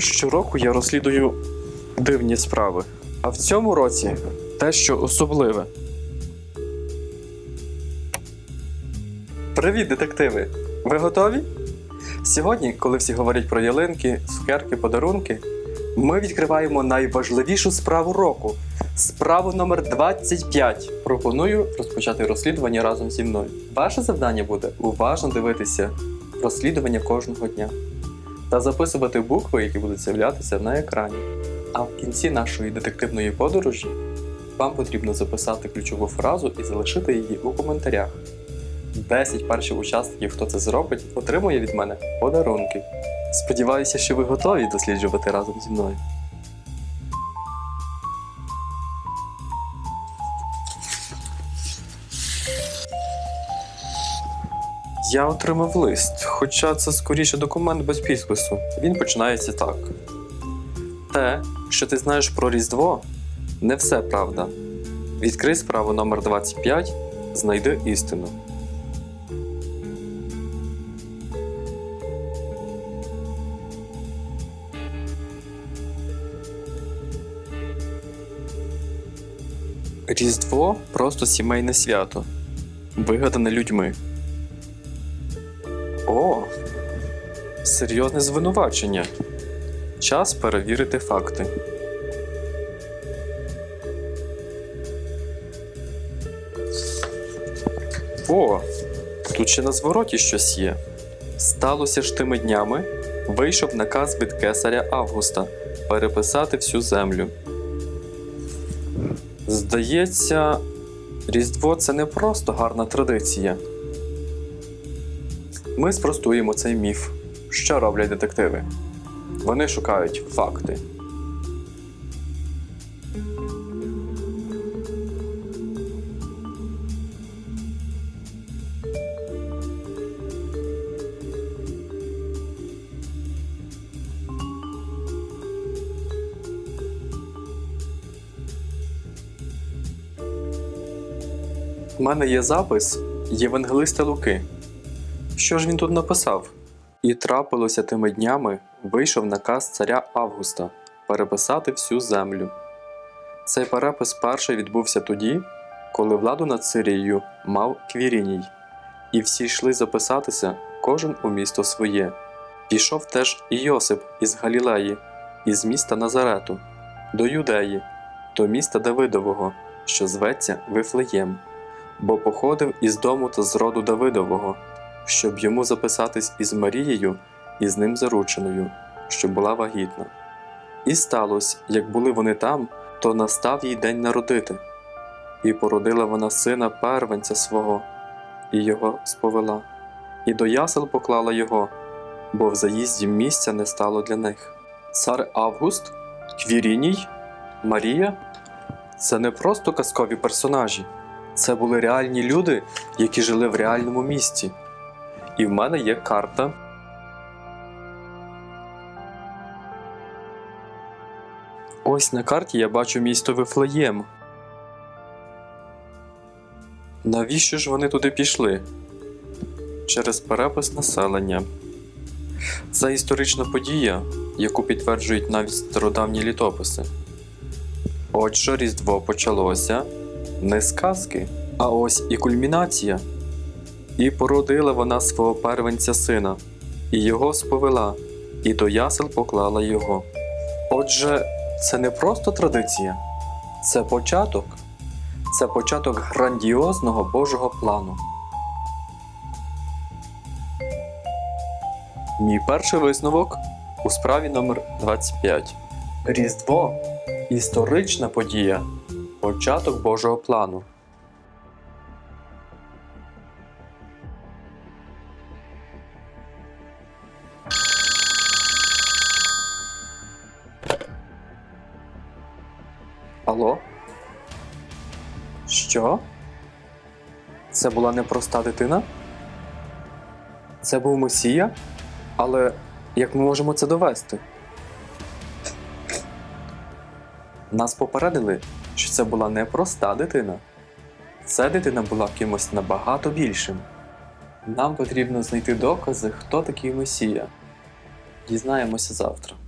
Щороку я розслідую дивні справи. А в цьому році те, що особливе. Привіт, детективи! Ви готові? Сьогодні, коли всі говорять про ялинки, цукерки, подарунки, ми відкриваємо найважливішу справу року справу номер 25. Пропоную розпочати розслідування разом зі мною. Ваше завдання буде уважно дивитися розслідування кожного дня та записувати букви, які будуть з'являтися на екрані. А в кінці нашої детективної подорожі вам потрібно записати ключову фразу і залишити її у коментарях. 10 перших учасників, хто це зробить, отримує від мене подарунки. Сподіваюся, що ви готові досліджувати разом зі мною. Я отримав лист, хоча це скоріше документ без підпису. Він починається так: Те, що ти знаєш про Різдво, не все правда. Відкрий справу номер 25 знайди істину. Різдво просто сімейне свято, вигадане людьми. О, серйозне звинувачення. Час перевірити факти. О, тут ще на звороті щось є. Сталося ж тими днями, вийшов наказ від кесаря Августа переписати всю землю. Здається, Різдво це не просто гарна традиція. Ми спростуємо цей міф. Що роблять детективи? Вони шукають факти. У мене є запис Євангелиста Луки. Що ж він тут написав? І трапилося тими днями, вийшов наказ царя Августа переписати всю землю. Цей перепис перший відбувся тоді, коли владу над Сирією мав Квіріній, і всі йшли записатися, кожен у місто своє. Пішов теж і Йосип із Галілеї, із міста Назарету, до Юдеї, до міста Давидового, що зветься Вифлеєм, бо походив із дому та з роду Давидового щоб йому записатись із Марією і з ним зарученою, що була вагітна. І сталося, як були вони там, то настав їй день народити, і породила вона сина первенця свого, і його сповела, і до ясел поклала його, бо в заїзді місця не стало для них. Цар Август, Квіріній, Марія це не просто казкові персонажі, це були реальні люди, які жили в реальному місті. І в мене є карта. Ось на карті я бачу місто Вифлеєм. Навіщо ж вони туди пішли? Через перепис населення. Це історична подія, яку підтверджують навіть стародавні літописи. Отже, Різдво почалося не з казки, а ось і кульмінація. І породила вона свого первенця сина, і його сповела, і до ясел поклала його. Отже, це не просто традиція, це початок, це початок грандіозного Божого плану. Мій перший висновок у справі номер 25 Різдво історична подія, початок Божого плану. Алло? Що? Це була непроста дитина? Це був Месія? Але як ми можемо це довести? Нас попередили, що це була непроста дитина. Ця дитина була кимось набагато більшим. Нам потрібно знайти докази, хто такий Месія. Дізнаємося завтра.